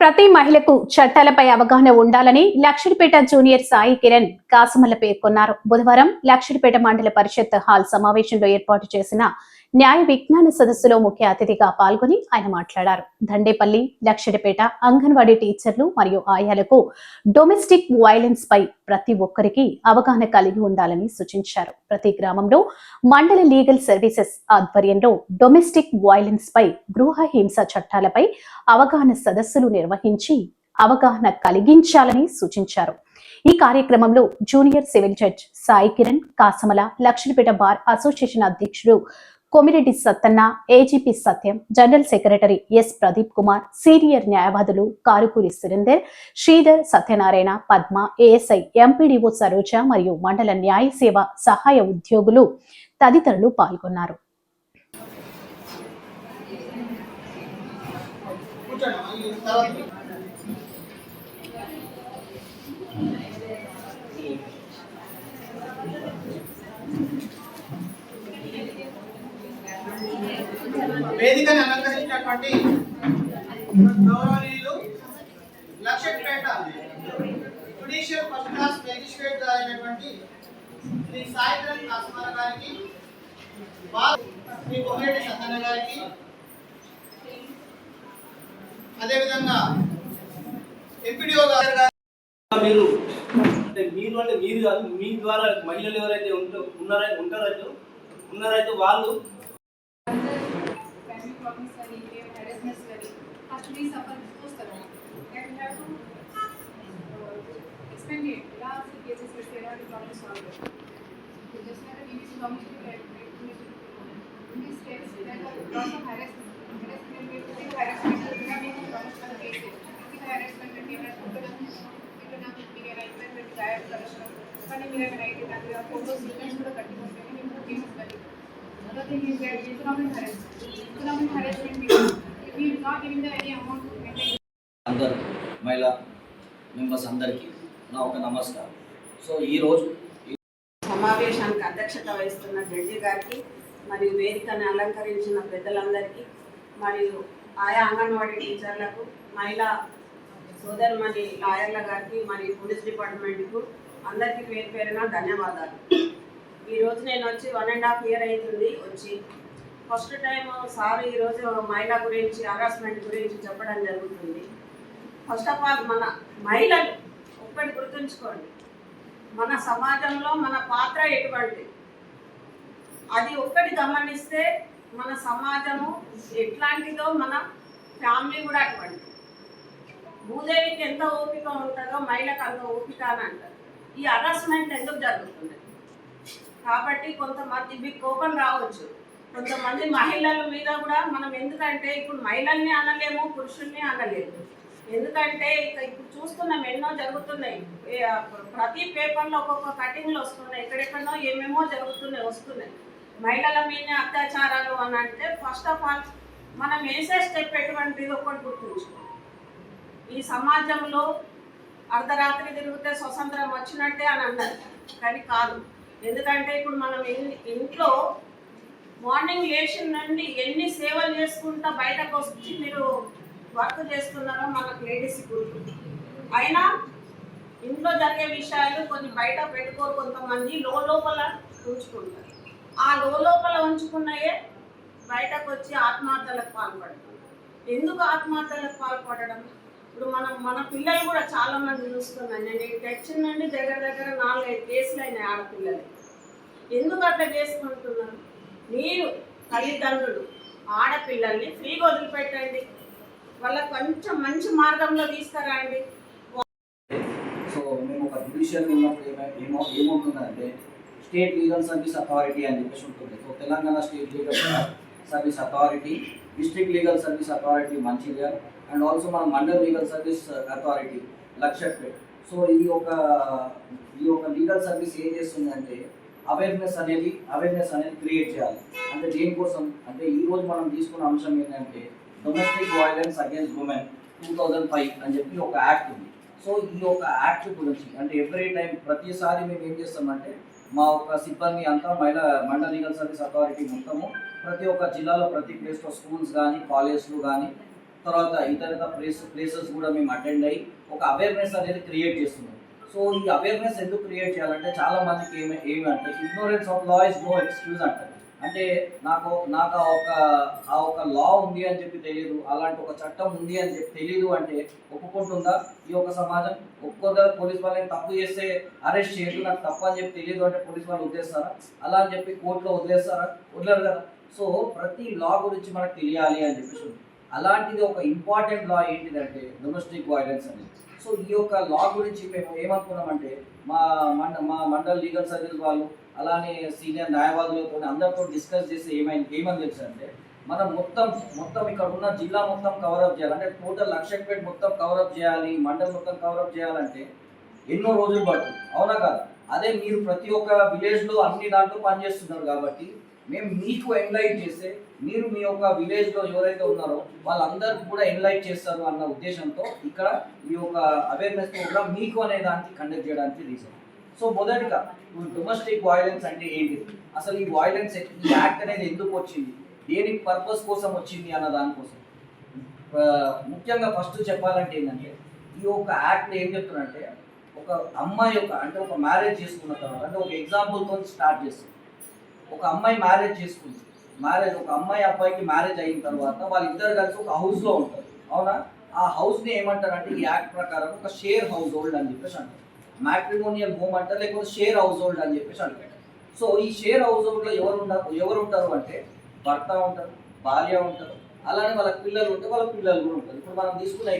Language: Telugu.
ప్రతి మహిళకు చట్టాలపై అవగాహన ఉండాలని లక్షడిపేట జూనియర్ సాయి కిరణ్ కాసమల్ల పేర్కొన్నారు బుధవారం లక్షడిపేట మండల పరిషత్ హాల్ సమావేశంలో ఏర్పాటు చేసిన న్యాయ విజ్ఞాన సదస్సులో ముఖ్య అతిథిగా పాల్గొని ఆయన మాట్లాడారు. దండేపల్లి లక్షడిపేట అంగన్వాడీ టీచర్లు మరియు ఆయాలకు డొమెస్టిక్ వైలెన్స్ పై ప్రతి ఒక్కరికి అవగాహన కలిగి ఉండాలని సూచించారు. ప్రతి గ్రామంలో మండల లీగల్ సర్వీసెస్ ఆధ్వర్యంలో డొమెస్టిక్ వైలెన్స్ పై గృహ హింస చట్టాలపై అవగాహన సదస్సులు నిర్వహించి అవగాహన కలిగించాలని సూచించారు. ఈ కార్యక్రమంలో junior civil judge Sai Kiran Kasamala Lakshmipet bar association అధ్యక్షుడు Komireddy Sattanna AGP Satyam general secretary S Pradeep Kumar senior న్యాయవాదులు కారుకూరి సురేందర్ శ్రీధర్ సత్యనారాయణ పద్మ ఏఎస్ఐ ఎంపీడీఓ సరోజ మరియు మండల న్యాయ సేవ సహాయ ఉద్యోగులు తదితరులు పాల్గొన్నారు. వేదికని అలంకరించినటువంటి గౌరవనీయులు Lakshapet judicial first class magistrate అయినటువంటి శ్రీ సాయిధరన్ కాస్మార గారికి శ్రీ కోమిరెడ్డి సత్తన్న గారికి అదేవిధంగా ఎంపీడీఓ గారు మీరు అంటే మీరు అంటే మీరు కాదు మీ ద్వారా మహిళలు ఎవరైతే ఉంటారో ఉన్నారైతే ఉంటారైతే ఉన్నారైతే వాళ్ళు family problems కానీ ఏమైనా harassments కానీ ఫస్ట్ మీ సఫర్ చూస్తారు అండ్ హ్యావ్ టు ఎక్స్ప్లెయిన్ చేయండి ఎలా అసలు కేసెస్ పెడితే ఎలాంటి ప్రాబ్లమ్స్ సాల్వ్ చేస్తారు just like we need communicate in this case there are lots of harassment. Harassment అంటే harassment. కూడా మీకు ప్రమోషనల్ కేసెస్ ఇది harassment అంటే ఏమైనా ఫోటోలు ఇట్లా నాకు మీకు ఏమైనా ఇబ్బంది పెట్టి గాయాలు కలగడం కానీ మీరు ఏమైనా అయితే నాకు ఫోటోస్ ఇమేజ్ కూడా కట్టుకుంటే మేము కేసెస్ కలిగి Another thing is that economic harassment. Economic harassment if you not giving the any amount to maintain అందరు మహిళా మెంబర్స్ అందరికీ నా ఒక నమస్కారం. సో ఈరోజు సమావేశానికి అధ్యక్షత వహిస్తున్న జడ్జి గారికి మరియు వేదికను అలంకరించిన పెద్దలందరికీ మరియు ఆయా అంగన్వాడీ టీచర్లకు మహిళా సోదరుమణి లాయర్ల గారికి మరియు పోలీస్ డిపార్ట్మెంట్కు అందరికీ పేరు పేరున ధన్యవాదాలు. ఈరోజు నేను వచ్చి వన్ అండ్ హాఫ్ ఇయర్ అవుతుంది. వచ్చి ఫస్ట్ టైం సార్ ఈరోజు మహిళ గురించి హరాస్మెంట్ గురించి చెప్పడం జరుగుతుంది. ఫస్ట్ ఆఫ్ ఆల్ మన మహిళలు ఒక్కటి గుర్తుంచుకోండి. మన సమాజంలో మన పాత్ర ఎటువంటి? అది ఒక్కటి గమనిస్తే మన సమాజము ఎట్లాంటిదో మన ఫ్యామిలీ కూడా అటువంటి. భూదేవికి ఎంత ఓపిక ఉంటుందో మహిళకు అంత ఓపిక అని అంటారు. ఈ హరాస్మెంట్ ఎందుకు జరుగుతుంది? కాబట్టి కొంతమంది మీకు కోపం రావచ్చు. కొంతమంది మహిళల మీద కూడా మనం ఎందుకంటే ఇప్పుడు మహిళల్ని అనలేము పురుషుల్ని అనలేము. ఎందుకంటే ఇక ఇప్పుడు చూస్తున్నాం ఎన్నో జరుగుతున్నాయి. ప్రతి పేపర్లో ఒక్కొక్క కటింగ్లు వస్తున్నాయి. ఎక్కడెక్కడో ఏమేమో జరుగుతున్నాయి వస్తున్నాయి. మహిళల మీద అత్యాచారాలు అని అంటే ఫస్ట్ ఆఫ్ ఆల్ మనం వేసే స్టెప్ ఎటువంటిది ఒకటి గుర్తుంచుకో ఈ సమాజంలో అర్ధరాత్రి తిరిగితే స్వతంత్రం వచ్చినట్టే అని అన్నారు. కానీ కాదు. ఎందుకంటే ఇప్పుడు మనం ఇన్- ఇంట్లో మార్నింగ్ లేచిన నుండి ఎన్ని సేవలు చేసుకుంటా బయటకు వచ్చి మీరు వర్క్ చేస్తున్నారో మనకు లేడీస్ గుర్తు. అయినా ఇంట్లో జరిగే విషయాలు కొన్ని బయట పెట్టుకోరు కొంతమంది లోపల ఉంచుకుంటారు. ఆ లో లోపల ఉంచుకున్నాయే బయటకు వచ్చి ఆత్మహత్యలకు పాల్పడతారు. ఎందుకు ఆత్మహత్యలకు పాల్పడడం? ఇప్పుడు మనం మన పిల్లలు కూడా చాలా మంది చూస్తున్నాను నేను ఈ తెచ్చిన నుండి దగ్గర దగ్గర నాలుగైదు కేసులు అయినాయి ఆడపిల్లలు ఎందుకు అట్లా చేసుకుంటున్నారు? మీరు తల్లిదండ్రులు ఆడపిల్లల్ని ఫ్రీగా వదిలిపెట్టండి. వాళ్ళకి కొంచెం మంచి మార్గంలో తీసుకురండి. సో మేము ఒక జ్యుడిషియల్ ఉన్నప్పుడు ఏమో ఏమవుతుందంటే స్టేట్ లీగల్ సర్వీస్ అథారిటీ అని చెప్పేసి ఉంటుంది. So Telangana state legal service authority district legal service authority Mancherial and also మన mandal legal service authority Lakshapet so ఇది ఒక ఈ ఒక లీగల్ సర్వీస్ ఏం చేస్తుందంటే అవేర్నెస్ అనేది అవేర్నెస్ అనేది క్రియేట్ చేయాలి. అంటే దేనికోసం? అంటే ఈ రోజు మనం తీసుకున్న అంశం ఏంటంటే domestic violence against women two thousand five అని చెప్పి ఒక యాక్ట్ ఉంది. సో ఈ యొక్క యాక్ట్ గురించి అంటే ఎవ్రీ టైం ప్రతిసారి మేము ఏం చేస్తామంటే మా ఒక సిబ్బంది అంతా మహిళా మండల లీగల్ సర్వీస్ అథారిటీ మొత్తము ప్రతి ఒక్క జిల్లాలో ప్రతి ప్లేస్లో స్కూల్స్ కానీ కాలేజ్లు కానీ తర్వాత ఇతర ప్లేస్ ప్లేసెస్ కూడా మేము అటెండ్ అయ్యి ఒక అవేర్నెస్ అనేది క్రియేట్ చేస్తున్నాం. సో ఈ అవేర్నెస్ ఎందుకు క్రియేట్ చేయాలంటే చాలా మందికి ఏమి ఏమి అంటే ignorance of law is no excuse అంటారు. అంటే నాకు నాకు ఆ ఒక ఆ ఒక లా ఉంది అని చెప్పి తెలియదు అలాంటి ఒక చట్టం ఉంది అని చెప్పి తెలియదు అంటే ఒప్పుకుంటుందా? ఈ యొక్క సమాజం ఒప్పుకోదా? పోలీస్ వాళ్ళని తప్పు చేస్తే అరెస్ట్ చేయదు నాకు తప్పు అని చెప్పి తెలియదు అంటే పోలీస్ వాళ్ళు వదిలేస్తారా? అలా అని చెప్పి కోర్టులో వదిలేస్తారా? వదిలేరు కదా. సో ప్రతి లా గురించి మనకు తెలియాలి అని చెప్పేసి ఉంది. అలాంటిది ఒక ఇంపార్టెంట్ లా ఏంటిదంటే డొమెస్టిక్ వైలెన్స్ అనేది. సో ఈ యొక్క లా గురించి మేము ఏమనుకున్నామంటే మా మండ మా మండల్ లీగల్ సర్వీస్ వాళ్ళు అలానే సీనియర్ న్యాయవాదులతో అందరితో డిస్కస్ చేసి ఏమైంది ఏమని తెలుసు అంటే మనం మొత్తం మొత్తం ఇక్కడ ఉన్న జిల్లా మొత్తం కవరప్ చేయాలి. అంటే టోటల్ లక్షపేట మొత్తం కవరప్ చేయాలి మండల్ మొత్తం కవరప్ చేయాలంటే ఎన్నో రోజులు పడుతుంది. అవునా కాదు? అదే మీరు ప్రతి ఒక్క విలేజ్లో అన్ని దాంట్లో పనిచేస్తున్నారు కాబట్టి మేము మీకు ఎన్లైట్ చేస్తే మీరు మీ యొక్క విలేజ్లో ఎవరైతే ఉన్నారో వాళ్ళందరికీ కూడా ఎన్లైట్ చేస్తారు అన్న ఉద్దేశంతో ఇక్కడ ఈ యొక్క అవేర్నెస్ ప్రోగ్రామ్ మీకు అనే దానికి కండక్ట్ చేయడానికి రీజన్ సో మొదటిగా డొమెస్టిక్ వైలెన్స్ అంటే ఏంటి అసలు ఈ వైలెన్స్ ఈ యాక్ట్ అనేది ఎందుకు వచ్చింది? దేని పర్పస్ కోసం వచ్చింది అన్న దానికోసం ముఖ్యంగా ఫస్ట్ చెప్పాలంటే ఏంటంటే ఈ యొక్క యాక్ట్ ఏం చెప్తున్నారంటే ఒక అమ్మాయి యొక్క అంటే ఒక మ్యారేజ్ చేసుకున్న తర్వాత అంటే ఒక ఎగ్జాంపుల్తో స్టార్ట్ చేస్తుంది. ఒక అమ్మాయి మ్యారేజ్ చేసుకుంది. మ్యారేజ్ ఒక అమ్మాయి అబ్బాయికి మ్యారేజ్ అయిన తర్వాత వాళ్ళిద్దరు కలిసి ఒక హౌస్లో ఉంటారు. అవునా? ఆ హౌస్ని ఏమంటారంటే ఈ యాక్ట్ ప్రకారం ఒక షేర్ హౌస్ హోల్డ్ అని చెప్పేసి అంటారు. మ్యాట్రిమోనియల్ హోమ్ అంటారు లేకపోతే షేర్ హౌస్ హోల్డ్ అని చెప్పేసి అంటారు. సో ఈ షేర్ హౌస్ హోల్డ్లో ఎవరు ఉంటారు ఎవరు ఉంటారు అంటే భర్త ఉంటారు భార్య ఉంటారు అలానే వాళ్ళ పిల్లలు ఉంటే వాళ్ళ పిల్లలు కూడా ఉంటారు. ఇప్పుడు మనం తీసుకున్న